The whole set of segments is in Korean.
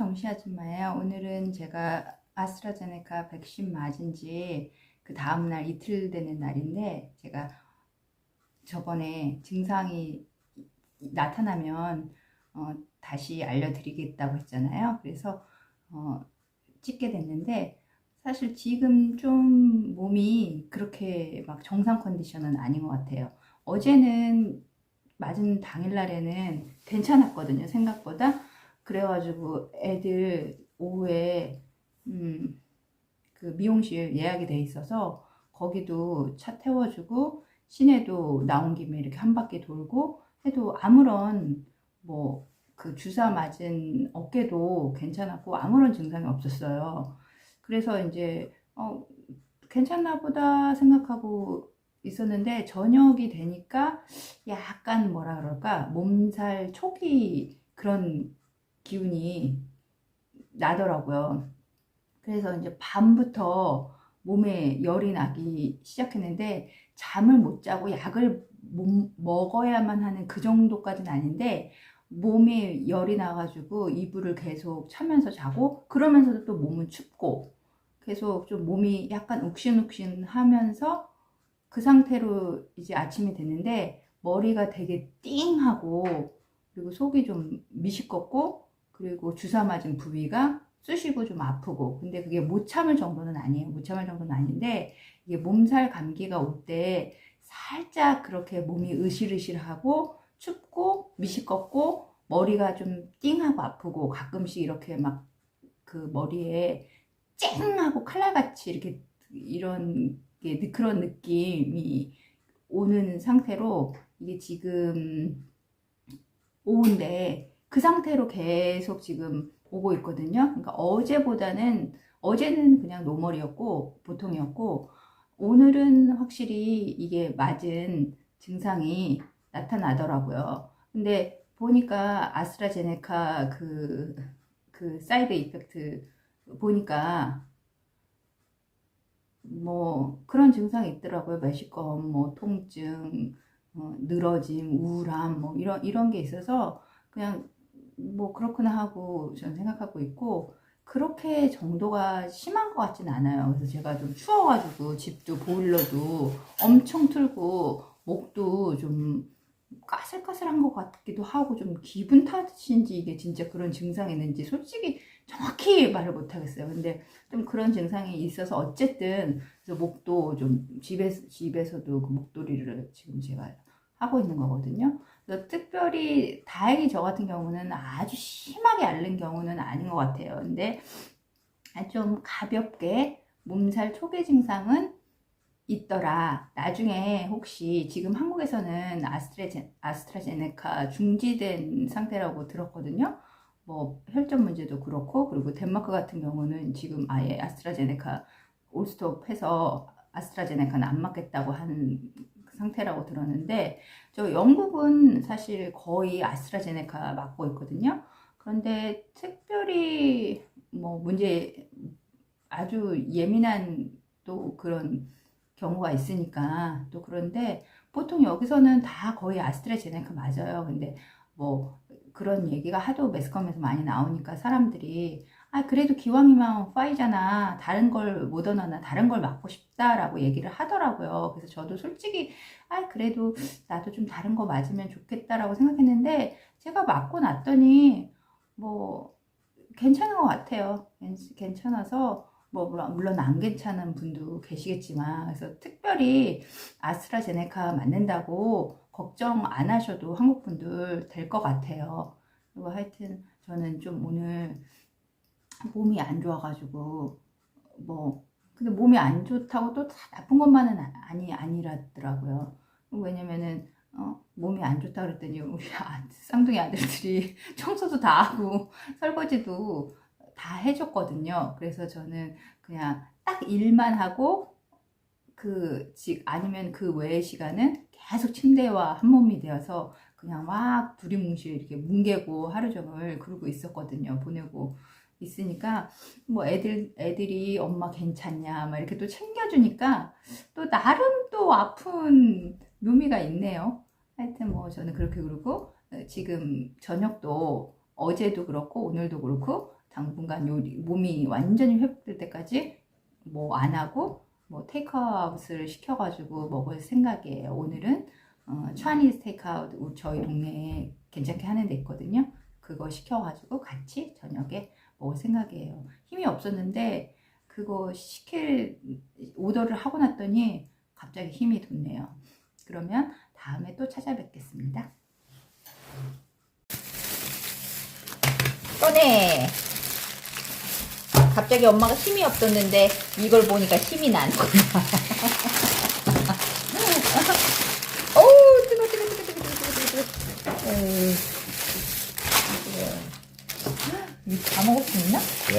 정시 아줌마예요. 오늘은 제가 아스트라제네카 백신 맞은 지 그 다음날 이틀 되는 날인데 제가 저번에 증상이 나타나면 어, 다시 알려드리겠다고 했잖아요. 그래서 어, 찍게 됐는데 사실 지금 좀 몸이 그렇게 막 정상 컨디션은 아닌 것 같아요. 어제는 맞은 당일날에는 괜찮았거든요. 생각보다. 그래가지고 애들 오후에 음, 그 미용실 예약이 돼 있어서 거기도 차 태워주고 시내도 나온 김에 이렇게 한 바퀴 돌고 해도 아무런 뭐 그 주사 맞은 어깨도 괜찮았고 아무런 증상이 없었어요. 그래서 이제 어 괜찮나 보다 생각하고 있었는데 저녁이 되니까 약간 뭐라 그럴까 몸살 초기 그런 기운이 나더라고요. 그래서 이제 밤부터 몸에 열이 나기 시작했는데 잠을 못 자고 약을 못 먹어야만 하는 그 정도까지는 아닌데 몸에 열이 나가지고 이불을 계속 차면서 자고 그러면서도 또 몸은 춥고 계속 좀 몸이 약간 욱신욱신 하면서 그 상태로 이제 아침이 됐는데 머리가 되게 띵 하고 그리고 속이 좀 미식겁고 그리고 주사 맞은 부위가 쑤시고 좀 아프고 근데 그게 못 참을 정도는 아니에요. 못 참을 정도는 아닌데 이게 몸살 감기가 올 때 살짝 그렇게 몸이 으실으실하고 춥고 미식겁고 머리가 좀 띵하고 아프고 가끔씩 이렇게 막 그 머리에 쨍하고 칼날같이 이렇게 이런 게 그런 느낌이 오는 상태로 이게 지금 오후인데 그 상태로 계속 지금 오고 있거든요. 그러니까 어제보다는 어제는 그냥 노멀이었고 보통이었고 오늘은 확실히 이게 맞은 증상이 나타나더라고요. 근데 보니까 아스트라제네카 그, 그 사이드 이펙트 보니까 뭐 그런 증상이 있더라고요. 매식검, 뭐 통증, 어, 늘어짐, 우울함, 뭐 이런 이런 게 있어서 그냥 뭐 그렇구나 하고 저는 생각하고 있고 그렇게 정도가 심한 것 같진 않아요. 그래서 제가 좀 추워가지고 집도 보일러도 엄청 틀고 목도 좀 까슬까슬한 것 같기도 하고 좀 기분 탓인지 이게 진짜 그런 증상이 있는지 솔직히 정확히 말을 못하겠어요. 근데 좀 그런 증상이 있어서 어쨌든 목도 좀 집에서 집에서도 그 목도리를 지금 제가 하고 있는 거거든요. 특별히 다행히 저 같은 경우는 아주 심하게 앓는 경우는 아닌 것 같아요. 근데 좀 가볍게 몸살 초기 증상은 있더라. 나중에 혹시 지금 한국에서는 아스트라제, 아스트라제네카 중지된 상태라고 들었거든요. 뭐 혈전 문제도 그렇고 그리고 덴마크 같은 경우는 지금 아예 아스트라제네카 올스톱해서 아스트라제네카는 안 맞겠다고 하는 상태라고 들었는데 저 영국은 사실 거의 아스트라제네카 맞고 있거든요. 그런데 특별히 뭐 문제 아주 예민한 또 그런 경우가 있으니까 또 그런데 보통 여기서는 다 거의 아스트라제네카 맞아요. 근데 뭐 그런 얘기가 하도 매스컴에서 많이 나오니까 사람들이 아 그래도 기왕이면 파이잖아 다른 걸 모더나나 다른 걸 맞고 싶다라고 얘기를 하더라고요 그래서 저도 솔직히 아 그래도 나도 좀 다른 거 맞으면 좋겠다라고 생각했는데 제가 맞고 났더니 뭐 괜찮은 것 같아요 괜찮아서 뭐 물론 안 괜찮은 분도 계시겠지만 그래서 특별히 아스트라제네카 맞는다고 걱정 안 하셔도 한국 분들 될 것 같아요. 그리고 하여튼 저는 좀 오늘 몸이 안 좋아가지고 뭐 근데 몸이 안 좋다고 또다 나쁜 것만은 아니 아니라더라고요. 왜냐면은 어, 몸이 안 좋다 그랬더니 우리 아, 쌍둥이 아들들이 청소도 다 하고 설거지도 다 해줬거든요. 그래서 저는 그냥 딱 일만 하고 그, 즉, 아니면 그 외의 시간은 계속 침대와 한 몸이 되어서 그냥 막 두리뭉실 이렇게 뭉개고 하루 종일 그러고 있었거든요. 보내고 있으니까 뭐 애들 애들이 엄마 괜찮냐 막 이렇게 또 챙겨주니까 또 나름 또 아픈 묘미가 있네요. 하여튼 뭐 저는 그렇게 그러고 지금 저녁도 어제도 그렇고 오늘도 그렇고 당분간 요리 몸이 완전히 회복될 때까지 뭐 안 하고 뭐 테이크아웃을 시켜가지고 먹을 생각이에요. 오늘은 어, 차니스 테이크아웃 저희 동네에 괜찮게 하는 데 있거든요. 그거 시켜가지고 같이 저녁에 생각이에요. 힘이 없었는데 그거 시킬 오더를 하고 났더니 갑자기 힘이 돋네요. 그러면 다음에 또 찾아뵙겠습니다. 꺼내. 갑자기 엄마가 힘이 없었는데 이걸 보니까 힘이 거야.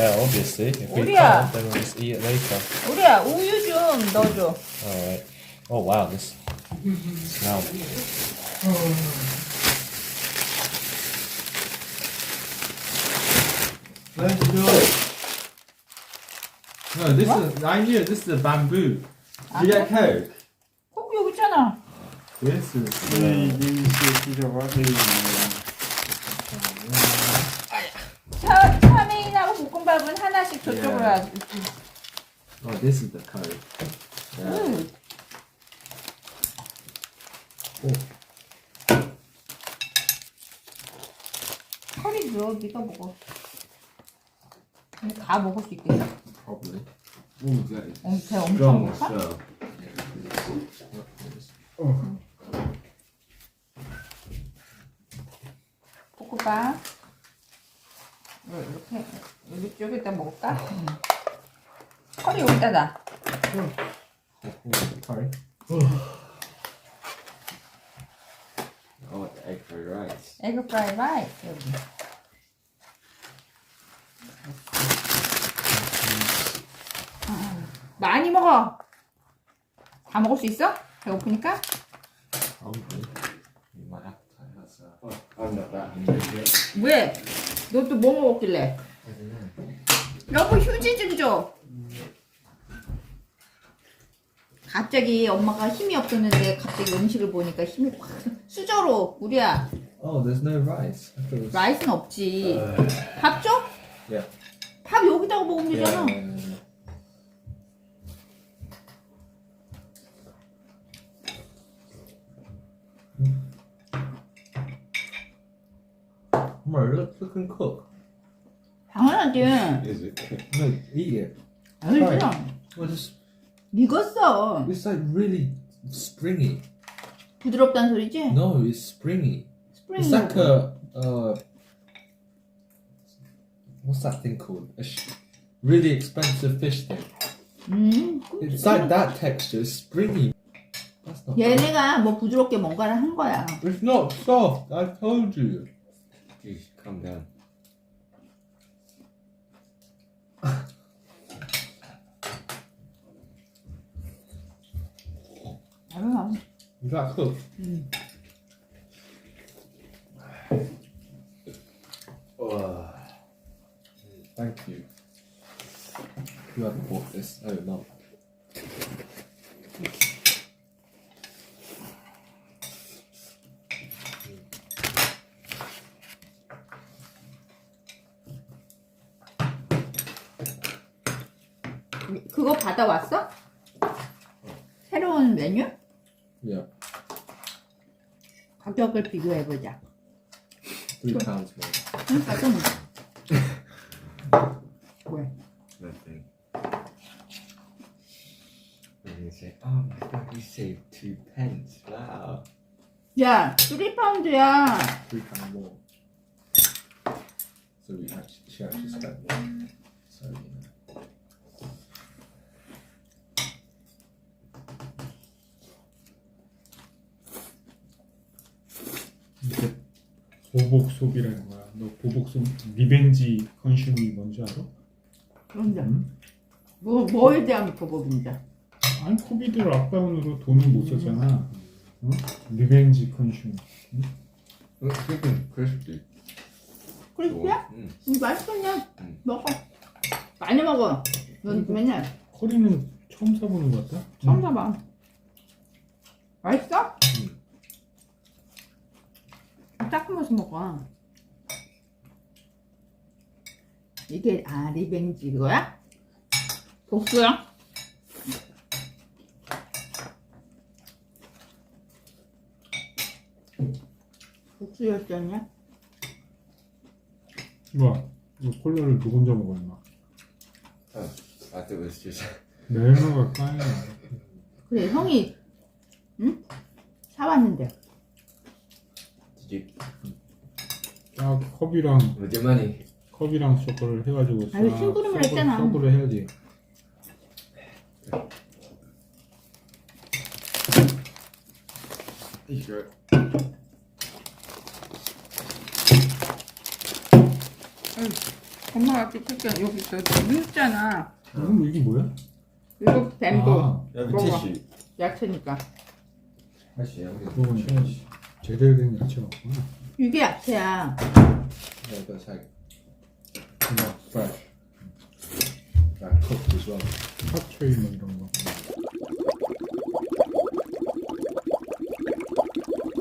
Yeah, obviously. If we Uria. can't, then we'll just eat it later. 우리야 우유 좀 넣어줘. Alright. Oh wow, this smell. Let's do it. No, this is. I knew this is a bamboo. 아, You get coke. 꼭 여기 있잖아. This is. 차, 저쪽으로 Yeah. 야 Oh, this is the coke. Yeah. 음. 커리 줘, 네가 먹어. 근데 다 먹을 수 있겠어? Probably. Oh, that is 엄, 배 엄청 strong 먹어? stuff. 볶음밥. 이렇게 여기 쪽에다 먹을까? 응. 커리 여기다 놔. Sorry. Oh, the egg fried rice. 에그 프라이 라이스 여기. 음, 많이 먹어. 다 먹을 수 있어? 배고프니까? Hungry. My appetite has. Uh, oh, I'm not that hungry yet. 왜? 너 또 뭐 먹었길래? I don't know. 여보 휴지 좀 줘. 갑자기 엄마가 힘이 없었는데 갑자기 음식을 보니까 힘이 확 수저로 우리야 Oh, there's no rice. I thought it was. 라이스는 없지. 밥 줘? Yeah. 밥 여기다가 먹으면 되잖아. yeah. Bro, look, look and cook. 당연하지. Is it? No, eat it. 알지? Well, just 익었어. it's like really springy. 부드럽다는 소리지? No, it's springy. 스프링. It's like a uh, what's that thing called? A sh- really expensive fish thing. 음. It's like that texture. It's springy. That's not. 얘네가 뭐 부드럽게 뭔가를 한 거야. It's not soft. I told you. You should calm down. That cooked? 음. Oh. Thank you. Whoever bought this. Oh no. 그거 받아왔어? 새로운 메뉴? Yeah. 가격을 비교해 보자. Three pounds more. 응, 가격 왜? Nothing. They're gonna say, oh my god, you saved two pence. Wow. 야, 3 파운드야. Three pound more. So we actually, she actually spent more. So you know. 이게 보복속이라는 거야. 너 보복속 리벤지 컨슘이 뭔지 알아? 그런데 응? 뭐, 뭐에 대한 보복인데? 아니 코비드 락다운으로 돈을 못 썼잖아. 어? 리벤지 컨슘. Looks good and crispy. 그랬야? Mm. 음, 맛있겠냐? 음. 먹어. 많이 먹어. 넌 맨날 커리는 처음 사보는 것 같다. 처음 사봐. 맛있어? 음. 닦으면서 먹어. 이게 아 리벤지 이거야? 복수야? 복수 열전이야? 와, 이거 콜라를 두 혼자 먹어 임마. Thought it was just. 매너가 까야. 그래 형이 응? 사왔는데 You? 딱 컵이랑 money? 컵이랑 셔커를 해가지고 싹 아니, 심부름을 서브- 했잖아. 서브를 해야지. Sure? 엄마가 비틀게 여기 저 묻잖아 음, 이게 뭐야? 이거 뱀도 아, Roll tissue. 야채니까 gonna 그건 change. 제대로 된 야채가 없구나. 이게 야채야 like fresh. Like cooked as well. 핫초이 뭐 이런 거.